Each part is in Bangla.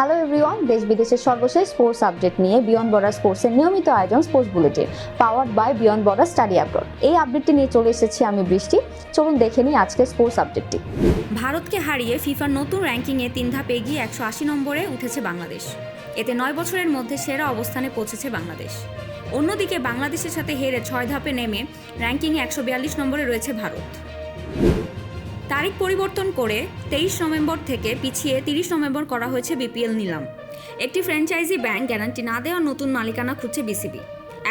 হ্যালো এভরিওয়ান দেশ বিদেশের সর্বশেষ স্পোর্টস আপডেট নিয়ে বিয়ন্ড বর্ডার স্পোর্টসের নিয়মিত আয়োজন sports bulletin powered by Beyond Border Study Abroad এই আপডেটটি নিয়ে চলে এসেছি আমি বৃষ্টি। চলুন দেখে নিই আজকের স্পোর্টস আপডেটটি ভারতকে হারিয়ে ফিফার নতুন র্যাঙ্কিংয়ে তিন ধাপ এগিয়ে একশো আশি নম্বরে উঠেছে বাংলাদেশ। এতে নয় বছরের মধ্যে সেরা অবস্থানে পৌঁছেছে বাংলাদেশ। অন্যদিকে বাংলাদেশের সাথে হেরে ছয় ধাপে নেমে র্যাঙ্কিংয়ে একশো বিয়াল্লিশ নম্বরে রয়েছে ভারত। তারিখ পরিবর্তন করে তেইশ নভেম্বর থেকে পিছিয়ে তিরিশ নভেম্বর করা হয়েছে বিপিএল নিলাম। একটি ফ্র্যাঞ্চাইজি ব্যাংক গ্যারান্টি না দেওয়া নতুন মালিকানা খুঁজছে বিসিবি।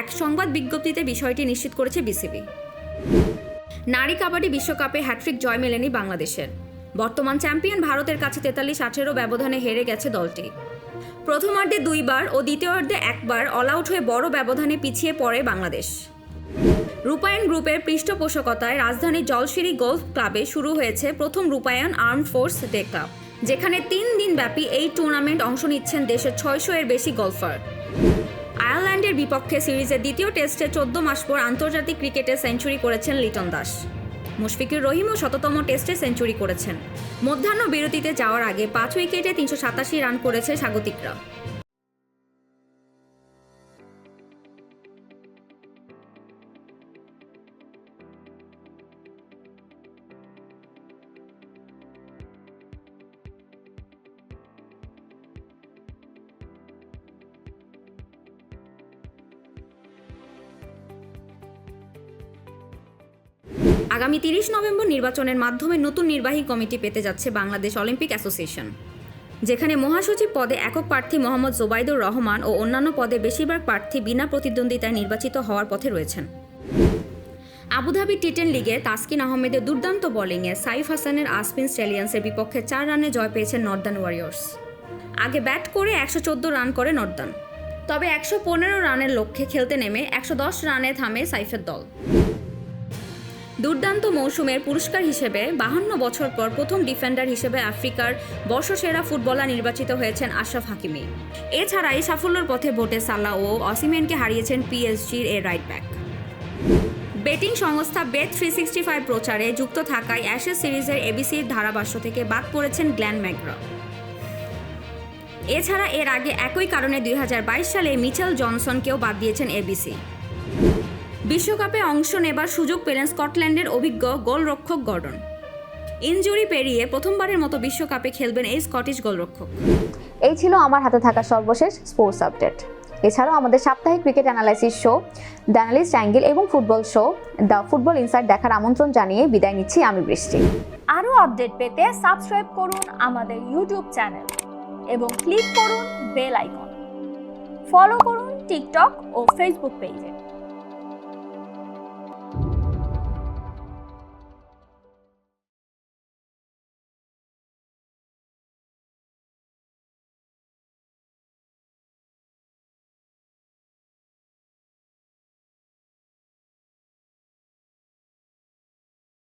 এক সংবাদ বিজ্ঞপ্তিতে বিষয়টি নিশ্চিত করেছে বিসিবি। নারী কাবাডি বিশ্বকাপে হ্যাট্রিক জয় মেলেনি বাংলাদেশের। বর্তমান চ্যাম্পিয়ন ভারতের কাছে তেতাল্লিশ আঠেরো ব্যবধানে হেরে গেছে দলটি। প্রথমার্ধে দুইবার ও দ্বিতীয়ার্ধে একবার অল আউট হয়ে বড় ব্যবধানে পিছিয়ে পড়ে বাংলাদেশ। রূপায়ণ গ্রুপের পৃষ্ঠপোষকতায় রাজধানীর জলশিরি গলফ ক্লাবে শুরু হয়েছে প্রথম রূপায়ণ আর্ম ফোর্স ডে ক্লাব, যেখানে তিন দিন ব্যাপী এই টুর্নামেন্ট অংশ নিচ্ছেন দেশের ছয়শো এর বেশি গলফার। আয়ারল্যান্ডের বিপক্ষে সিরিজের দ্বিতীয় টেস্টে চোদ্দ মাস পর আন্তর্জাতিক ক্রিকেটে সেঞ্চুরি করেছেন লিটন দাস। মুশফিকুর রহিমও শততম টেস্টে সেঞ্চুরি করেছেন। মধ্যাহ্ন বিরতিতে যাওয়ার আগে পাঁচ উইকেটে তিনশো সাতাশি রান করেছে স্বাগতিকরা। আগামী তিরিশ নভেম্বর নির্বাচনের মাধ্যমে নতুন নির্বাহী কমিটি পেতে যাচ্ছে বাংলাদেশ অলিম্পিক অ্যাসোসিয়েশন, যেখানে মহাসচিব পদে একক প্রার্থী মোহাম্মদ জোবাইদুর রহমান ও অন্যান্য পদে বেশিরভাগ প্রার্থী বিনা প্রতিদ্বন্দ্বিতায় নির্বাচিত হওয়ার পথে রয়েছেন। আবুধাবি টি টেন লিগে তাসকিন আহমেদের দুর্দান্ত বোলিংয়ে সাইফ হাসানের আসপিন স্টেলিয়ান্সের বিপক্ষে চার রানে জয় পেয়েছেন নর্দার্ন ওয়ারিয়র্স। আগে ব্যাট করে একশো চোদ্দ রান করে নর্দার্ন, তবে একশো পনেরো রানের লক্ষ্যে খেলতে নেমে একশো দশ রানে থামে সাইফের দল। দুর্দান্ত মৌসুমের পুরস্কার হিসেবে বাহান্ন বছর পর প্রথম ডিফেন্ডার হিসেবে আফ্রিকার বর্ষসেরা ফুটবলার নির্বাচিত হয়েছেন আশরাফ হাকিমি। এছাড়া এই সাফল্যের পথে ভোটে সালা ও অসিমেনকে হারিয়েছেন পিএসজির এ রাইট ব্যাক বেটিং সংস্থা বেট থ্রি সিক্সটি ফাইভ প্রচারে যুক্ত থাকায় অ্যাশেজ সিরিজের এবিসির ধারাভাষ্য থেকে বাদ পড়েছেন গ্ল্যান ম্যাগ্রা এছাড়া এর আগে একই কারণে দুই হাজার বাইশ সালে মিচেল জনসনকেও বাদ দিয়েছেন এবিসি বিশ্বকাপে অংশ নেবার সুযোগ পেলেন স্কটল্যান্ডের অভিজ্ঞ গোলরক্ষক গর্ডন। ইনজুরি পেরিয়ে প্রথমবারের মতো বিশ্বকাপে খেলবেন এই স্কটিশ গোলরক্ষক। এই ছিল আমার হাতে থাকা সর্বশেষ স্পোর্টস আপডেট। এছাড়াও আমাদের সাপ্তাহিক cricket analysis show the analyst angle এবং football show the football insight দেখার আমন্ত্রণ জানিয়ে বিদায় নিচ্ছি আমি বৃষ্টি। আরও আপডেট পেতে সাবস্ক্রাইব করুন আমাদের ইউটিউব চ্যানেল এবং ক্লিক করুন বেল আইকন। ফলো করুন টিকটক ও ফেসবুক পেজে